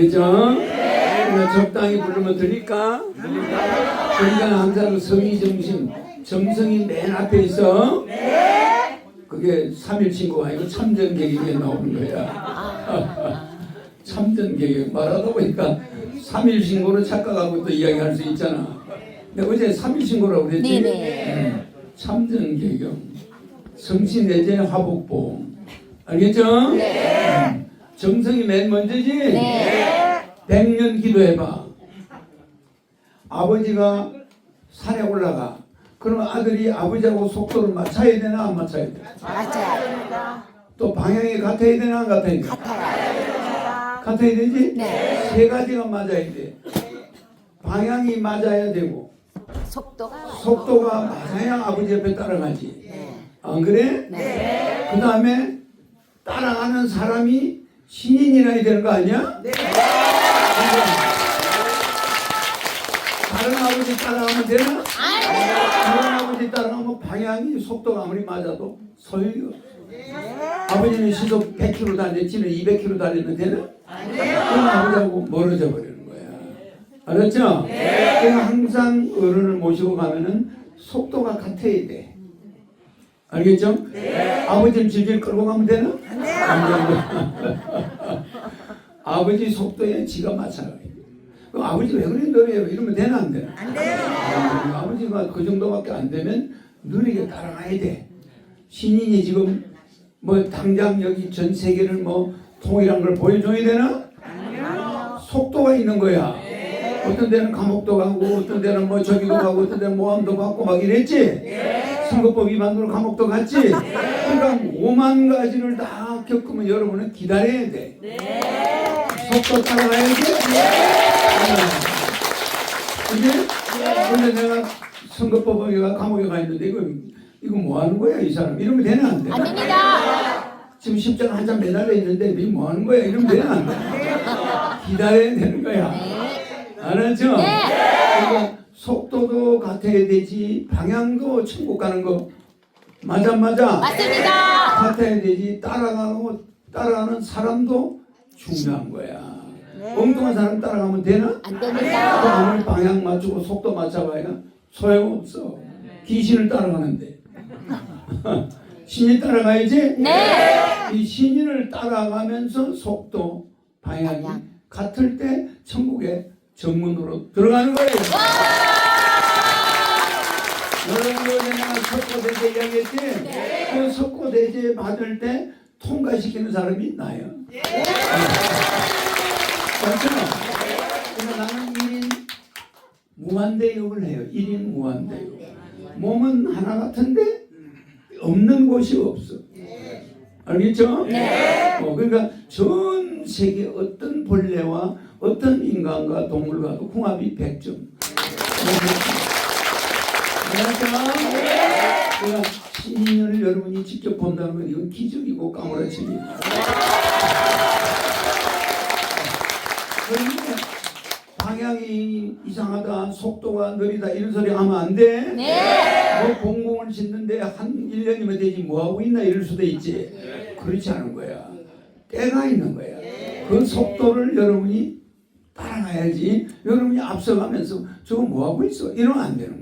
알겠죠? 그러니까 적당히 부르면 들릴까? 그러니까 항상 성의 정신, 정성이 맨 앞에 있어. 그게 3일 친구가 아니고 참전 계획에 나오는 거야. 참전 계획 말하다 보니까 3일 신고를 착각하고 또 이야기할 수 있잖아. 근데 어제 3일 신고라고 그랬지? 네네. 음, 참전 계경, 성신내재 화복보. 알겠죠? 네. 음, 정성이 맨 먼저지? 네. 백년 기도해봐. 아버지가 산에 올라가. 그러면 아들이 아버지하고 속도를 맞춰야 되나 안 맞춰야 돼? 맞아요. 또 방향이 같아야 되나 안 같아야 돼? 같아요. 같아야 되지? 네. 세 가지가 맞아야 돼. 방향이 맞아야 되고 속도가 속도가 맞아야 아버지 옆에 따라가지. 네. 안 그래? 네. 그 다음에 따라가는 사람이 신인이라야 되는 거 아니야? 네. 다른 아버지 따라가면 되나? 다른 아버지 따라가면 방향이 속도가 아무리 맞아도 소용이 없어. 아버지는 시속 100km 달렸지는 200km 달리면 되나? 그럼 아버지하고 멀어져 버리는 거야. 알았죠? 그러니까 항상 어른을 모시고 가면은 속도가 같아야 돼. 알겠죠? 아버지는 질질 끌고 가면 되나? 안 되고. 아버지 속도에 지가 맞춰요. 그럼 아버지 왜 그래 느려요? 이러면 되나 안 되나? 안 돼요. 아 버지가 그 정도밖에 안 되면 느리게 따라가야 돼. 신인이 지금 뭐 당장 여기 전 세계를 뭐 통일한 걸 보여줘야 되나? 속도가 있는 거야. 어떤 데는 감옥도 가고 어떤 데는 뭐 저기도 가고 어떤 데는 모함도 받고 막 이랬지. 선거법 위반으로 감옥도 갔지. 그러니까 오만 가지를 다 겪으면 여러분은 기다려야 돼. 속도 따라가야지. 이제 근데 내가 선거법에 가 감옥에 가 있는데 이거 이거 뭐 하는 거야 이 사람 이러면 되나 안 돼? 안 됩니다. 지금 십자가 한장 매달려 있는데 니뭐 하는 거야 이러면 되나 안 돼? 기다려야 되는 거야. 알았죠? 그러니까 속도도 같아야 되지 방향도 천국 가는 거 맞아 맞아 맞습니다. 같아야 되지 따라가고 따라가는 사람도 중요한 거야. 엉뚱한 사람 따라가면 되나? 안또 됩니다. 아무리 방향 맞추고 속도 맞춰봐야 소용없어. 귀신을 따라가는데. 신이 따라가야지? 네. 이 신인을 따라가면서 속도, 방향이 방향. 같을 때 천국에 정문으로 들어가는 거예요. 여러분들 내가 석고대제 이야기했지? 그 석고대제 받을 때 통과시키는 사람이 나요. 맞죠? 그래서 나는 1인 무한대역을 해요. 1인 무한대역. 몸은 하나 같은데 없는 곳이 없어. 알겠죠? 네. 어, 그러니까 전 세계 어떤 벌레와 어떤 인간과 동물과도 궁합이 100점. 알았죠? 그 러니까 신인을 여러분이 직접 본다는 건 이건 기적이고 까무러치기. 그러니까 방향이 이상하다, 속도가 느리다 이런 소리 하면 안 돼. 네. 뭐 공공을 짓는데 한 1년이면 되지 뭐 하고 있나 이럴 수도 있지. 그렇지 않은 거야. 때가 있는 거야. 그 속도를 여러분이 따라가야지. 여러분이 앞서가면서 저거 뭐 하고 있어? 이러면 안 되는 거예요.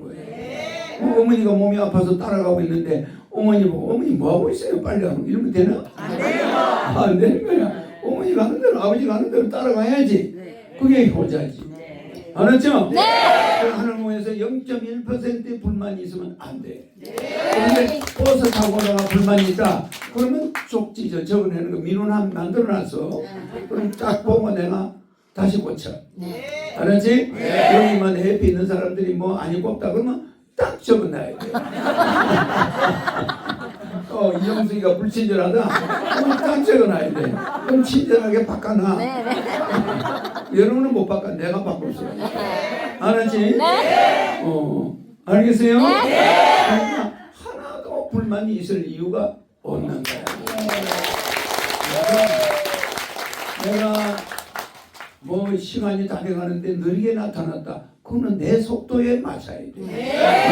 어, 어머니가 몸이 아파서 따라가고 있는데 어머니 보고 어머니 뭐 하고 있어요? 빨리 하고 이러면 되나? 안 되는 거야. 어머니가 하는 대로 아버지가 하는 대로 따라가야지. 그게 효자지. 알았죠? 네. 하늘모에서 0.1%의 불만이 있으면 안 돼. 그런데 버스 타고 오다가 불만이 있다. 그러면 쪽지죠. 적어내는 거 민원함 만들어놨어. 그럼 딱 보고 내가 다시 고쳐. 알았지? 여기만 옆에 있는 사람들이 뭐안 입고 없다 그러면 딱 적어놔야 돼. 어, 이정수이가 불친절하다? 그럼 딱 적어놔야 돼. 그럼 친절하게 바꿔놔. 여러분은 못 바꿔. 내가 바꿨어. 알았지? 어, 알겠어요? 그러니까 하나도 불만이 있을 이유가 없는 거야. 내가 뭐 시간이 다 돼가는데 느리게 나타났다. 그거는 내 속도에 맞춰야 돼.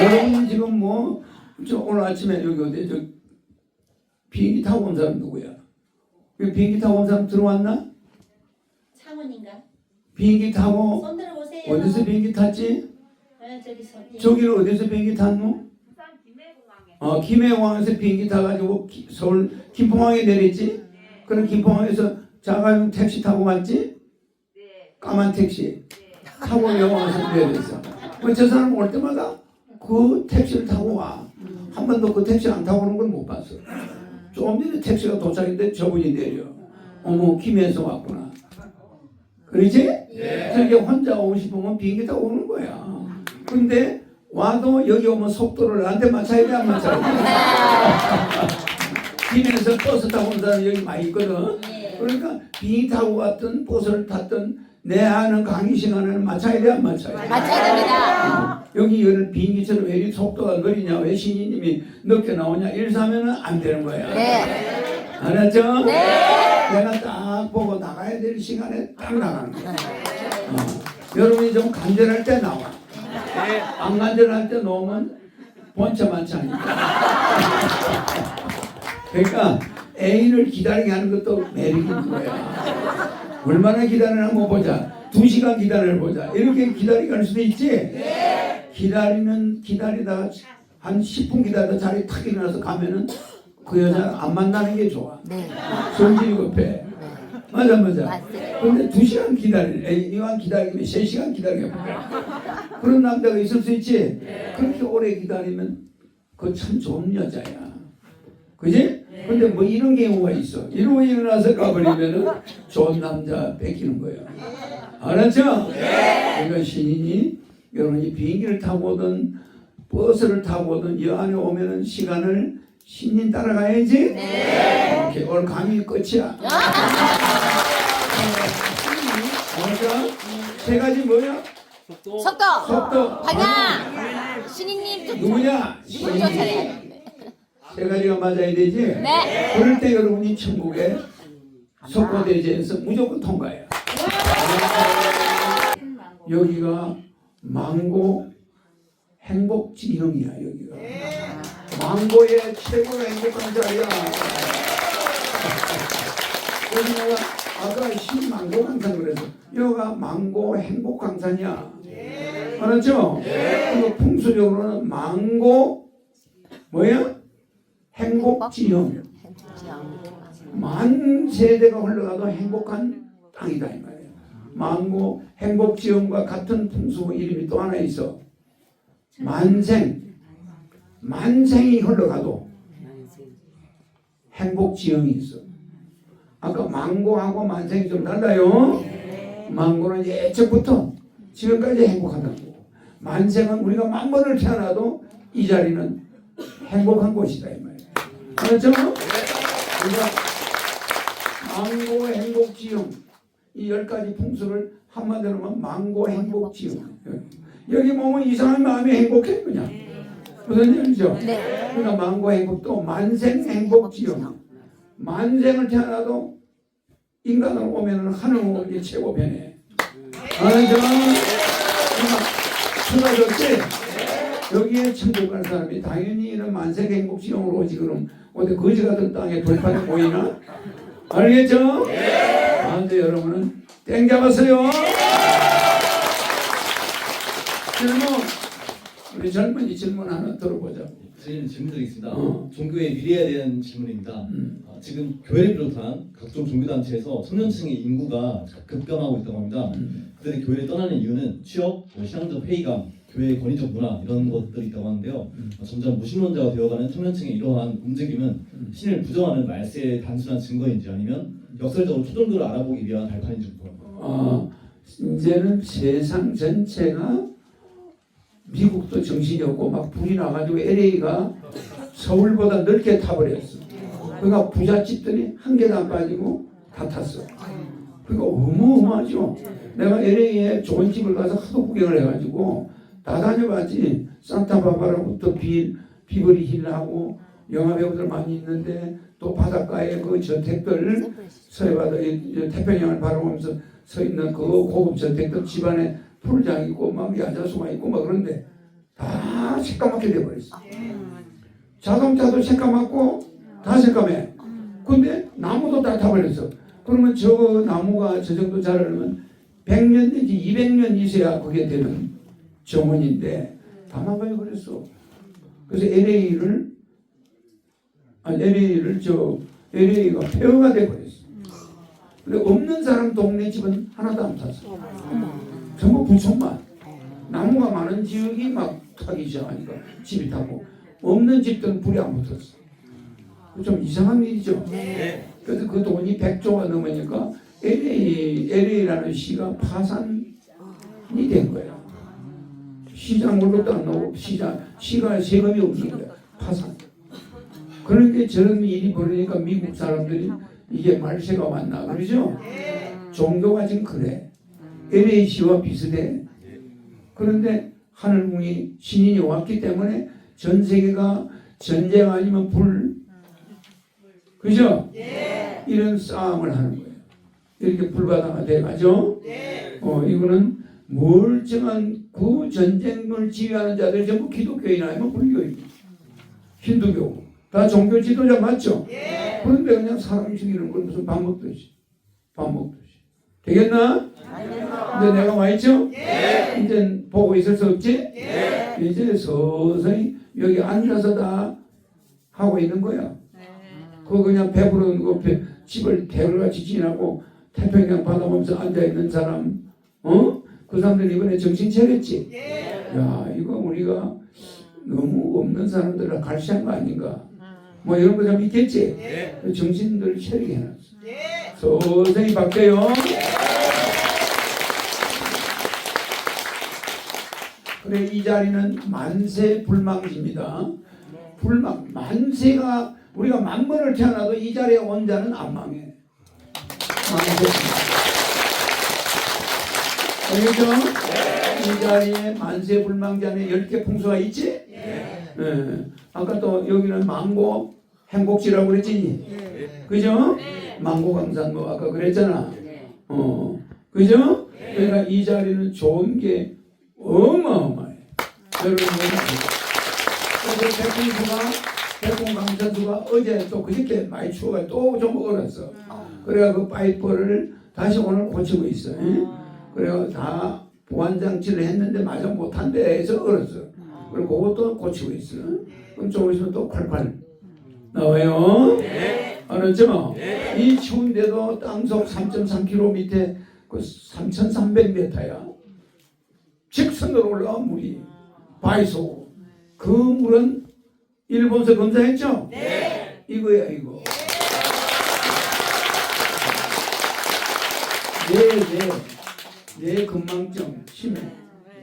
여러분 지금 뭐 저 오늘 아침에 여기 어디 저 비행기 타고 온 사람 누구야? 그 비행기 타고 온 사람 들어왔나? 창원인가? 비행기 타고. 어디서 비행기 탔지? 아, 저기 손. 저기는 어디서 비행기 탔노? 어, 김해공항에서 비행기 타가지고 기- 서울 김포항에 내렸지? 그럼 김포항에서 자가용 택시 타고 갔지? 까만 택시 타고 영화에서 내렸어. 그저 사람 올 때마다 그 택시를 타고 와. 한 번도 그 택시 안 타고 오는 걸 못 봤어. 조금 전에 택시가 도착했는데 저분이 내려. 어머 김해에서 왔구나. 그러지? 저렇게 혼자 오고 싶으면 비행기 타고 오는 거야. 근데 와도 여기 오면 속도를 나한테 맞춰야 돼, 안 맞춰야 돼? 김해에서 버스 타고 온 사람 여기 많이 있거든. 그러니까 비행기 타고 갔든 버스를 탔든 내 아는 강의 시간을 맞춰야 돼, 안 맞춰야 돼? 맞춰야 됩니다. 여기 이거는 비행기처럼 왜 속도가 느리냐, 왜 신이님이 늦게 나오냐, 이러면은 안 되는 거야. 네. 알았죠? 내가 딱 보고 나가야 될 시간에 딱 나가는 거야. 어. 여러분이 좀 간절할 때 나와. 안 간절할 때 놓으면 번쩍만치 하니까. 그러니까 애인을 기다리게 하는 것도 있는 거야. 얼마나 기다리나 한번 보자. 두 시간 기다려 보자. 이렇게 기다리게 할 수도 있지? 기다리는, 기다리다가 한 10분 기다리다 자리 탁 일어나서 가면은 그 여자 안 만나는 게 좋아. 네. 성질이 급해. 맞아, 맞아. 맞아요. 근데 두 시간 기다리네. 에이, 이왕 기다리면 세 시간 기다려. 그런 남자가 있을 수 있지? 그렇게 오래 기다리면 그거 참 좋은 여자야. 그지? 근데 뭐 이런 경우가 있어. 이러고 일어나서 가버리면은 좋은 남자 뺏기는 거야. 알았죠? 그러니까 신인이 여러분이 비행기를 타고 오든 버스를 타고 오든 이 안에 오면은 시간을 신인 따라가야지? 오케이. 오늘 강의 끝이야. 알았죠? 세 가지 뭐야? 속도, 속도. 방향, 신이님 좀 누구냐? 누구 쫓아내야 돼. 세 가지가 맞아야 되지? 네. 그럴 때 여러분이 천국에 속고대제에서 무조건 통과해요. 여기가 망고 행복지형이야 여기가. 망고의 최고 행복한 자리야. 그래서 내가 아까 신망고 강산 그래서 여기가 망고 행복 강산이야. 알았죠? 그리고 풍수적으로는 망고 뭐야? 행복지형. 만 세대가 흘러가도 행복한 땅이다 이 말이에요. 망고 행복지형과 같은 풍수 이름이 또 하나 있어. 만생. 만생이 흘러가도 행복지형이 있어. 아까 망고하고 만생이 좀 달라요. 망고는 예측부터 지금까지 행복하다고. 만생은 우리가 만 번을 태어나도 이 자리는 행복한 곳이다 이 말이에요. 알았죠? 우리가 망고 행복지형 이열 가지 풍수를 한마디로 하면 망고 행복지형 여기 보면 이상한 마음이 행복해 그냥 무슨 얘기죠? 네. 그러니까 망고 행복 또 만생 행복지형 만생을 태어나도 인간으로 오면은 하늘로 이게 최고 변해 알았죠? 수다졌지? 여기에 천국 가는 사람이 당연히 이런 만생 행복지형으로 오지 그럼 어디 거지 같은 땅에 돌판에 모이나? 알겠죠? 아, 근데 여러분은 땡 잡았어요. 질문 우리 젊은이 질문 하나 들어보자. 저희는 질문 드리겠습니다. 어. 종교의 미래에 대한 질문입니다. 음. 아, 지금 교회를 비롯한 각종 종교단체에서 청년층의 인구가 급변하고 있다고 합니다. 음. 그들이 교회를 떠나는 이유는 취업, 뭐 신앙적 회의감, 교회의 권위적 문화 이런 것들이 있다고 하는데요. 음. 아, 점점 무신론자가 되어가는 청년층의 이러한 움직임은 음. 신을 부정하는 말세의 단순한 증거인지 아니면 역설적으로 초종교를 알아보기 위한 발판인지 궁금합니다. 어, 이제는 세상 전체가 미국도 정신이 없고 막 불이 나가지고 LA가 서울보다 넓게 타버렸어. 그러니까 부잣집들이 한 개도 안 빠지고 다 탔어. 그러니까 어마어마하죠. 내가 LA에 좋은 집을 가서 하도 구경을 해가지고 다 다녀봤지. 산타바바라부터 비, 비버리 힐하고 영화 배우들 많이 있는데 또 바닷가에 그 저택들 서해바다 태평양을 바라보면서 서 있는 그 고급 저택들 집안에 풀장 있고 막 야자수가 있고 막 그런데 다 새까맣게 돼버렸어. 자동차도 새까맣고 다 새까매. 근데 나무도 다 타버렸어. 그러면 저 나무가 저 정도 자라려면 100년 내지 200년 있어야 그게 되는 정원인데 다 망가져 버렸어. 그래서 LA를 아니 LA를 저 LA가 폐허가 돼 버렸어. 근데 없는 사람 동네 집은 하나도 안 탔어. 전부 부촌만. 나무가 많은 지역이 막 타기 시작하니까 집이 타고 없는 집들은 불이 안 붙었어. 좀 이상한 일이죠. 그래서 그 돈이 100조가 넘으니까 LA, LA라는 시가 파산이 된 거야. 시장 월급도 안 나오고 시장, 시가 세금이 없는 거야. 파산. 그런데 저런 일이 벌어지니까 미국 사람들이 이게 말세가 왔나 그러죠? 종교가 지금 그래. LA시와 비슷해. 그런데 하늘궁이 신인이 왔기 때문에 전 세계가 전쟁 아니면 불, 그죠? 이런 싸움을 하는 거예요. 이렇게 불바다가 돼가죠? 어, 이거는 멀쩡한 그 전쟁을 지휘하는 자들이 전부 기독교인 아니면 불교인, 힌두교. 다 종교 지도자 맞죠? 그런데 그냥 사람 죽이는 건 무슨 밥 먹듯이. 밥 먹듯이. 되겠나? 이제 내가 와 있죠? 이제 보고 있을 수 없지? 이제 서서히 여기 앉아서 다 하고 있는 거야. 그거 그냥 배부른 거 배- 집을 대로같이 지나고 태평양 바다 보면서 앉아 있는 사람, 어? 그 사람들 이번에 정신 차렸지? 야, 이거 우리가 너무 없는 사람들을 갈시한 거 아닌가? 뭐 이런 거 좀 있겠지? 그 정신들 차리게 해놨어. 서서히 바뀌어요. 그래 이 자리는 만세 불망지입니다. 불망 만세가 우리가 만 번을 태어나도 이 자리에 온 자는 안 망해. 만세. 알겠죠? 이 자리에 만세 불망자에 열개 풍수가 있지? 예. 아까 또 여기는 망고 행복지라고 그랬지? 그죠? 망고 강산 뭐 아까 그랬잖아. 어, 그죠? 그러니까 이 자리는 좋은 게 어마어마해. 여러분, 그래서 백풍수가, 백풍강천수가 어제 또 그저께 많이 추워가 또좀 얼었어. 그래가 그 파이프를 다시 오늘 고치고 있어. 예? 그래가 다 보완장치를 했는데 마저 못한데 해서 얼었어. 그리고 그것도 고치고 있어. 그럼 좀 있으면 또 콸콸 나와요. 알았죠? 이 추운데도 땅속 3.3km 밑에 그 3,300m야. 직선으로 올라온 물이 바이소. 그 물은 일본서 검사했죠? 네. 이거야 이거. 뇌, 뇌, 뇌 건망증, 치매,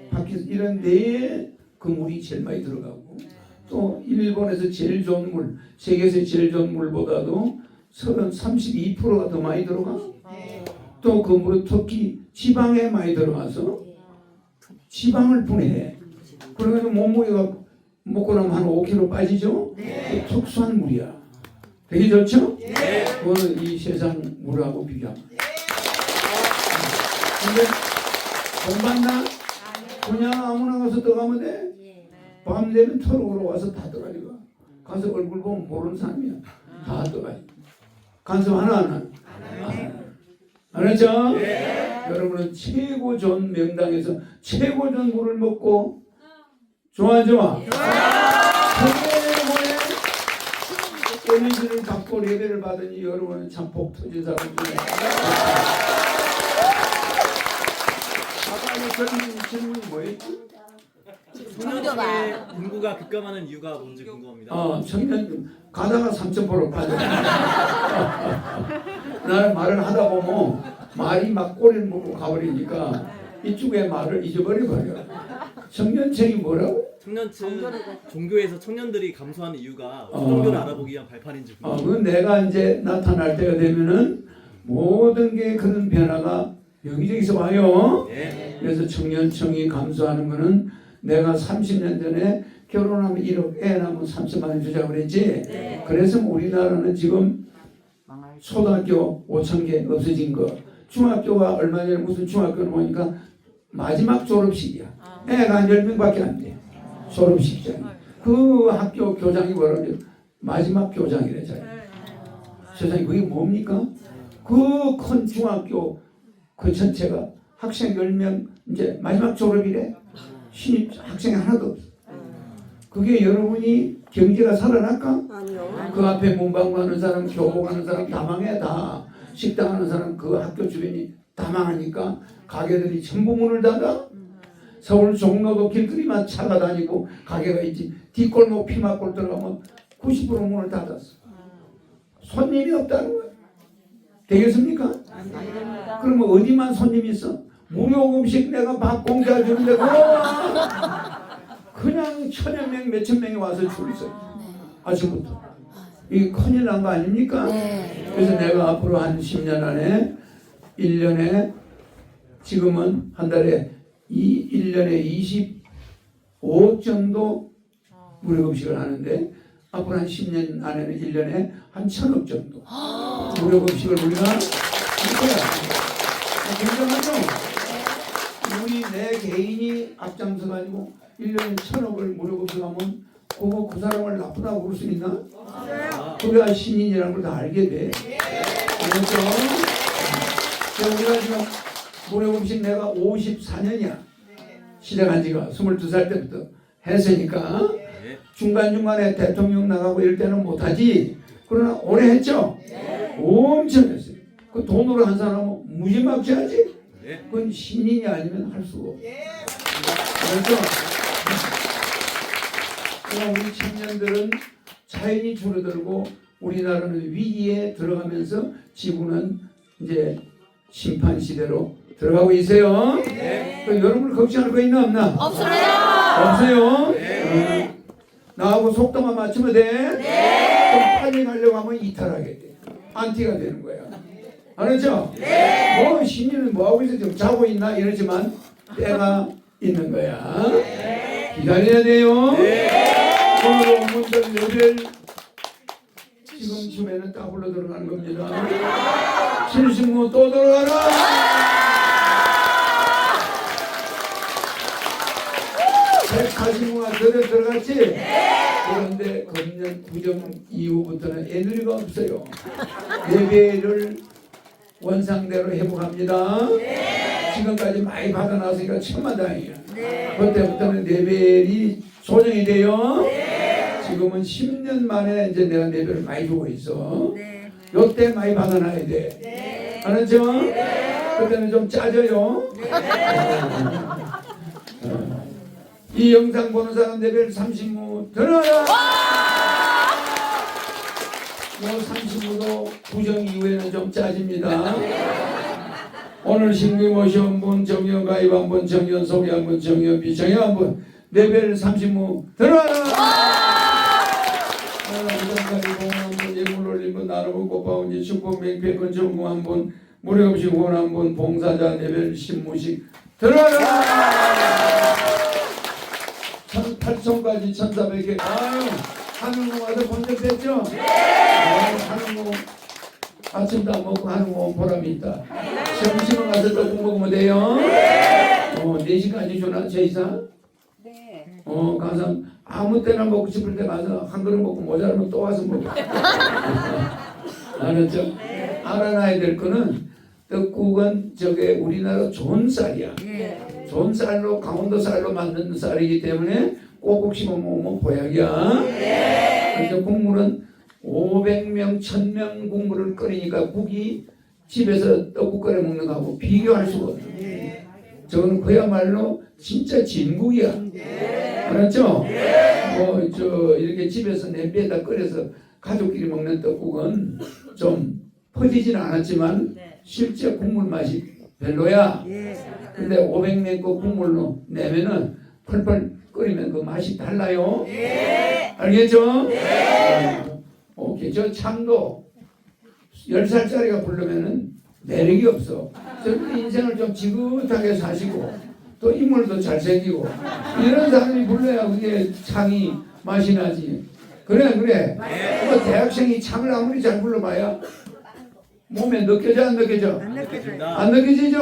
파킨슨 이런 뇌에 그 물이 제일 많이 들어가고 또 일본에서 제일 좋은 물, 세계에서 제일 좋은 물보다도 30, 32%가 더 많이 들어가. 또 그 물은 특히 지방에 많이 들어가서 지방을 분해해. 그러면 몸무게가 먹고 나면 한 5kg 빠지죠? 그 특수한 물이야. 되게 좋죠? 그거는 이 세상 물하고 비교하면. 근데 돈 받나? 그냥 아무나 가서 들어가면 돼? 밤 되면 터럭으로 와서 다 들어가지고 가서 얼굴 보면 모르는 사람이야. 다 들어가지. 간섭 하나 안 하나? 알았죠? 여러분은 최고 좋은 명당에서 최고 물을 먹고 좋아 안 좋아? 최고의 에너지를 갖고 레벨을 받으니 여러분은 참 복 터진 젊은 질문이 뭐였지? 종교가 인구가 급감하는 이유가 뭔지 궁금합니다. 어, 청년 가다가 3,000%로 빠져. 나는 말을 하다 보면 말이 막 꼬리를 물고 가버리니까 이쪽에 말을 잊어버려 버려. 청년층이 뭐라고? 청년층 종교에서 청년들이 감소하는 이유가 어. 종교를 알아보기 위한 발판인지 어, 궁금합니다. 그 내가 이제 나타날 때가 되면은 모든 게 그런 변화가 여기저기서 와요. 예. 그래서 청년층이 감소하는 거는 내가 30년 전에 결혼하면 1억, 애 낳으면 30만 원 주자고 그랬지. 그래서 우리나라는 지금 초등학교 5천 개 없어진 거. 중학교가 얼마 전에 무슨 중학교를 보니까 마지막 졸업식이야. 애가 한 10명밖에 안 돼. 졸업식장. 그 학교 교장이 뭐라 그래? 마지막 교장이래잖아요. 세상에 그게 뭡니까? 그 큰 중학교 그 전체가 학생 10명 이제 마지막 졸업이래. 신입 학생이 하나도 없어. 그게 여러분이 경제가 살아날까? 그 앞에 문방 가는 사람, 교복 가는 사람 다 망해 다. 식당 하는 사람 그 학교 주변이 다 망하니까 가게들이 전부 문을 닫아. 서울 종로도 길거리만 차가 다니고 가게가 있지. 뒷골목 피막골 들어가면 90% 문을 닫았어. 손님이 없다는 거야. 되겠습니까? 그러면 어디만 손님이 있어? 무료 음식 내가 밥 공짜 주는데 그냥 천여 명, 몇천 명이 와서 줄 있어요. 아침부터. 이게 큰일 난 거 아닙니까? 네. 그래서 내가 앞으로 한 10년 안에 1년에 지금은 한 달에 이 1년에 25억 정도 무료급식을 하는데 앞으로 한 10년 안에는 1년에 한 천억 정도 무료 급식을 우리가 할 거야. 아, 굉장하죠? 우리 내 개인이 앞장서 가지고 1년에 천억을 무료 급식하면 그거 그 사람을 나쁘다고 부를 수 있나? 그래야 신인이라는 걸 다 알게 돼. 그렇죠? 그래서 우리가 지금 무료 급식 내가 54년이야. 시작한 지가 22살 때부터 했으니까 예. 중간중간에 대통령 나가고 이럴 때는 못하지. 그러나 오래 했죠? 엄청 했어요. 그 돈으로 한 사람은 무지막지 하지? 예. 그건 신인이 아니면 할 수가 없어. 그래서 그러나 우리 청년들은 자연이 줄어들고 우리나라는 위기에 들어가면서 지구는 이제 심판 시대로 들어가고 있어요. 그 여러분 걱정할 거 있나 없나? 없습니다. 없어요. 어, 나하고 속도만 맞추면 돼. 좀 빨리 가려고 하면 이탈하게 돼. 안티가 되는 거야. 알았죠? 뭐 신인은 뭐 하고 있어 지금 자고 있나 이러지만 때가 있는 거야. 기다려야 돼요. 오늘 오문들 레벨 지금 춤에는 따블로 들어가는 겁니다. 75또 들어가라. 180무가 들어 들어갔지? 그런데 금년 구정 이후부터는 에너지가 없어요. 예배를 원상대로 회복합니다. 지금까지 많이 받아놨으니까 천만다행이에요. 그때부터는 레벨이 조정이 돼요. 지금은 10년 만에 이제 내가 레벨을 많이 주고 있어. 요때 많이 받아놔야 돼. 알았죠? 그때는 좀 짜져요. 어. 이 영상 보는 사람 레벨 35 들어라. 요 35도 구정 이후에는 좀 짜집니다. 오늘 신규 모시온 분, 정연 가입 한 분, 정연 소개 한 분, 정연 비정연 한 분, 레벨 35 들어라! 부장까지 공원 한 분, 예물 올린 분, 나르고 꽃바운 지 축복 맹패 건축공 한 분, 무료급식 후원 한 분, 봉사자 레벨 신무식 들어라! 18천까지 1,400개. 아유, 하늘공 와서 본적 됐죠? 네. 하늘공 아침도 안 먹고 하늘공 보람이 있다. 점심은 가서 조금 먹으면 돼요. 어, 4시까지 주나, 제 이상? 네. 어, 가서 아무 때나 먹고 싶을 때 가서 한 그릇 먹고 모자라면 또 와서 먹어. 알았죠? 알아놔야 될 거는 떡국은 저게 우리나라 좋은 쌀이야. 좋은 쌀로 강원도 쌀로 만든 쌀이기 때문에 꼭꼭 씹어 먹으면 보약이야. 그래서 국물은 500명, 1000명 국물을 끓이니까 국이 집에서 떡국 끓여 먹는 거하고 비교할 수가 없어. 저거는 그야말로 진짜 진국이야. 알았죠? 뭐 저 이렇게 집에서 냄비에다 끓여서 가족끼리 먹는 떡국은 좀 퍼지지는 않았지만 실제 국물 맛이 별로야. 근데 500명 거 국물로 내면은 펄펄 끓이면 그 맛이 달라요. 알겠죠? 어, 오케이. 저 참도 10살짜리가 부르면은 매력이 없어. 저는 인생을 좀 지긋하게 사시고 또 인물도 잘생기고 이런 사람이 불러야 그게 창이 맛이 나지. 그래 그래. 뭐 대학생이 창을 아무리 잘 불러봐야 몸에 느껴져 안 느껴져? 알겠습니다. 안 느껴지죠?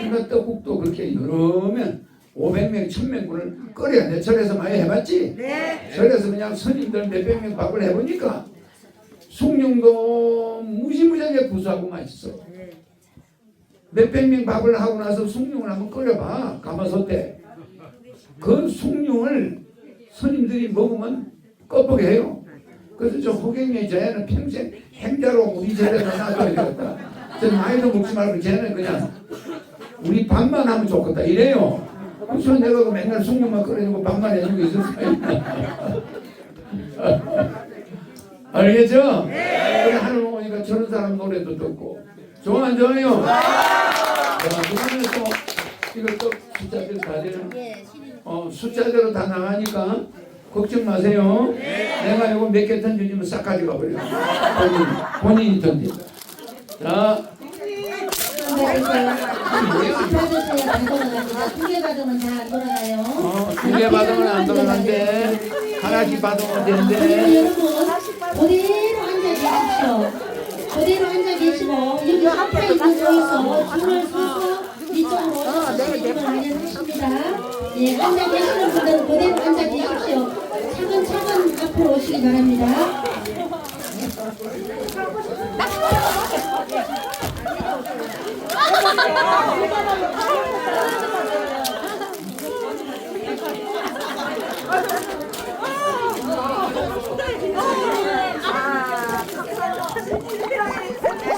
그러니까 떡국도 그렇게 여러면 500명, 1000명분을 끓여 내 절에서 많이 해봤지? 절에서 그냥 스님들 몇백 명 밥을 해보니까 숭늉도 무지무지하게 구수하고 맛있어. 몇백 명 밥을 하고 나서 숭늉을 한번 끓여봐. 가마솥에. 그 숭늉을 스님들이 먹으면 껍하게 해요. 그래서 저 호갱이 쟤는 평생 행자로 우리 절에 놔둬야 되겠다. 저 나이도 먹지 말고 쟤는 그냥 우리 밥만 하면 좋겠다 이래요. 그래서 내가 그 맨날 숭늉만 끓여주고 밥만 해주고 있었어요. 알겠죠? 그래 하늘 오니까 저런 사람 노래도 듣고 좋아 안 좋아요? 자, 그러면 또 이거 또 숫자대로 다 되는 어, 숫자대로 다 나가니까 걱정 마세요. 내가 이거 몇 개 던져주면 싹 가져가 버려. 본인, 본인이 던진다. 자, 받으세요. 안 돌아갑니다. 두개 받으면 다 안 돌아가요. 어. 하나씩 받으면 되는데. 여러분 그대로 앉아 계십시오. 그대로 앉아 계시고 여기 앞에 있는 거에서 줄을 서서 이쪽으로 오셔서. 예, 앉아 계시는 분들은 그대로 앉아 계십시오. 차근차근 앞으로 오시기 바랍니다.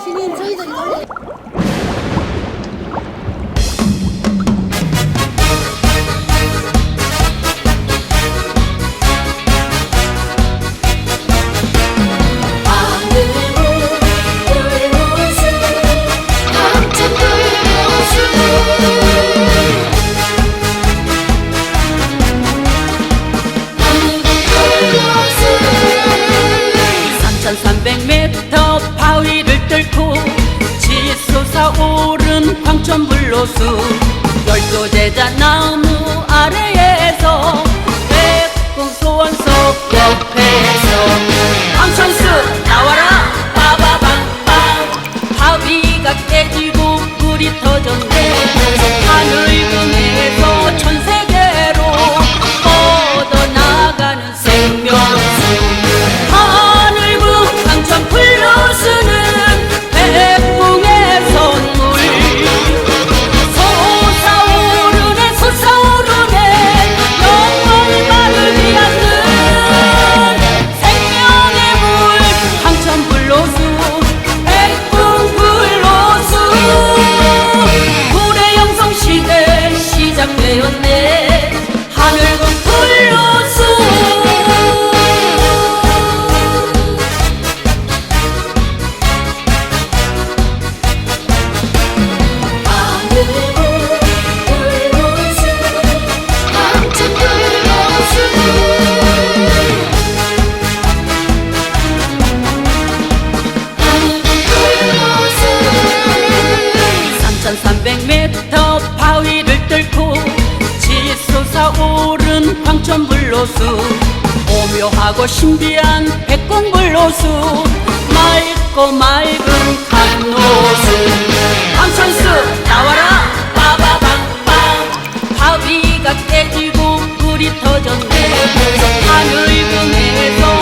신인 저희들이 신비한 백공불로수 맑고 맑은 강노수. 광천수 나와라. 빠바방빵 바위가 깨지고 불이 터졌네. 하늘 금에서